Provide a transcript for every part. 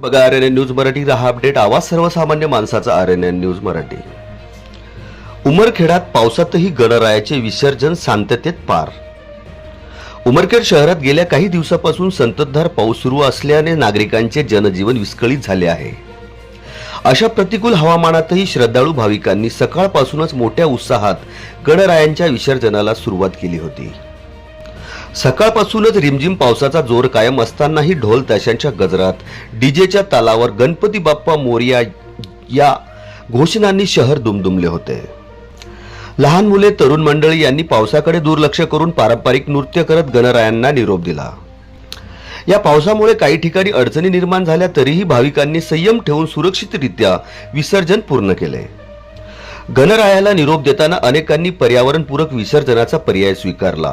बघा R N N news Marathi हा update आवाज सर्वसामान्य माणसाचा R N N news Marathi. उमरखेडात पावसातही गणरायाचे विसर्जन शांततेत पार. उमरखेड शहरात गेल्या काही दिवसापासून संततधार पाऊस सुरू असल्याने नागरिकांचे जनजीवन विस्कळीत झाले आहे. अशा प्रतिकूल हवामानातही श्रद्धाळू भाविकांनी सकाळपासूनच मोठ्या उत्साहात गणरायांच्या विसर्जनाला सुरुवात केली होती. सकाळपासूनच रिमझिम पावसाचा जोर कायम असतानाही ढोल ताशांच्या गजरात. डीजेच्या तालावर गणपती बाप्पा मोरिया या घोषणांनी शहर दुमदुमले होते. लहान मुले तरुण मंडळी यांनी पावसाकडे दुर्लक्ष करून पारंपरिक नृत्य करत गणरायांना निरोप दिला. या पावसामुळे काही ठिकाणी अडचणी निर्माण झाल्या तरीही भाविकांनी संयम ठेवून सुरक्षितरित्या विसर्जन पूर्ण केले. गणरायाला निरोप देताना अनेकांनी पर्यावरणपूरक विसर्जनाचा पर्याय स्वीकारला.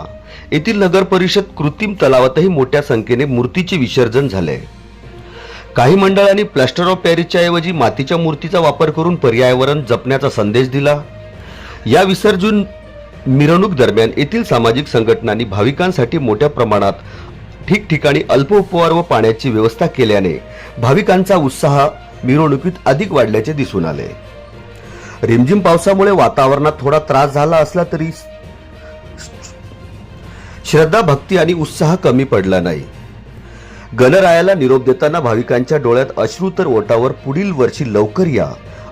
येथील नगर परिषद कृत्रिम तलावातही मोठ्या संख्येने मूर्तीचे विसर्जन झाले. काही मंडळांनी प्लॅस्टर ऑफ पॅरिसच्या ऐवजी मातीच्या मूर्तीचा वापर करून पर्यावरण जपण्याचा संदेश दिला. या विसर्जन मिरवणूक दरम्यान येथील सामाजिक संघटनांनी भाविकांसाठी मोठ्या प्रमाणात ठिकठिकाणी अल्प उपहार व पाण्याची व्यवस्था केल्याने भाविकांचा उत्साह मिरवणुकीत अधिक वाढल्याचे दिसून आले. रिमझिम पावसामुळे वातावरणात थोडा त्रास झाला असला तरी श्रद्धा भक्ती आणि उत्साह कमी पडला नाही. गणरायाला निरोप देताना भाविकांच्या डोळ्यात अश्रू तर ओटावर पुढील वर्षी लवकर या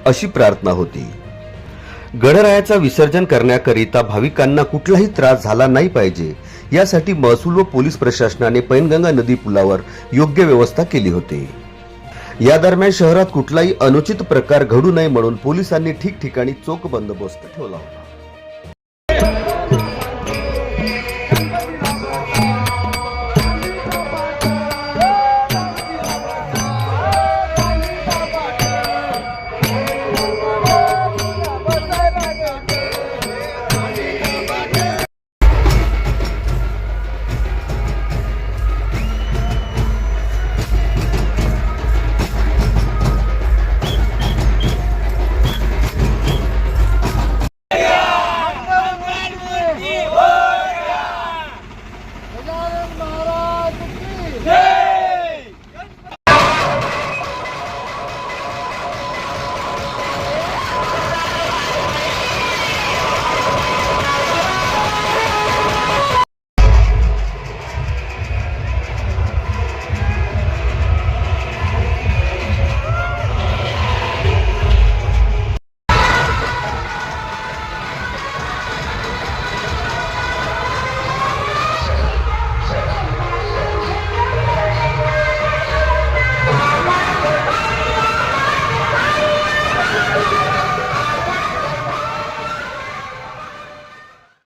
अशी प्रार्थना होती. गणरायाचा विसर्जन करण्याकरिता भाविकांना कुठलाही त्रास झाला नाही पाहिजे यासाठी महसूल व पोलीस प्रशासनाने पैनगंगा नदी पुलावर योग्य व्यवस्था केली होती. या दरम्यान शहरात कुठलाही अनुचित प्रकार घडू नये म्हणून पोलिसांनी ठिकठिकाणी चोख बंदोबस्त ठेवला होता.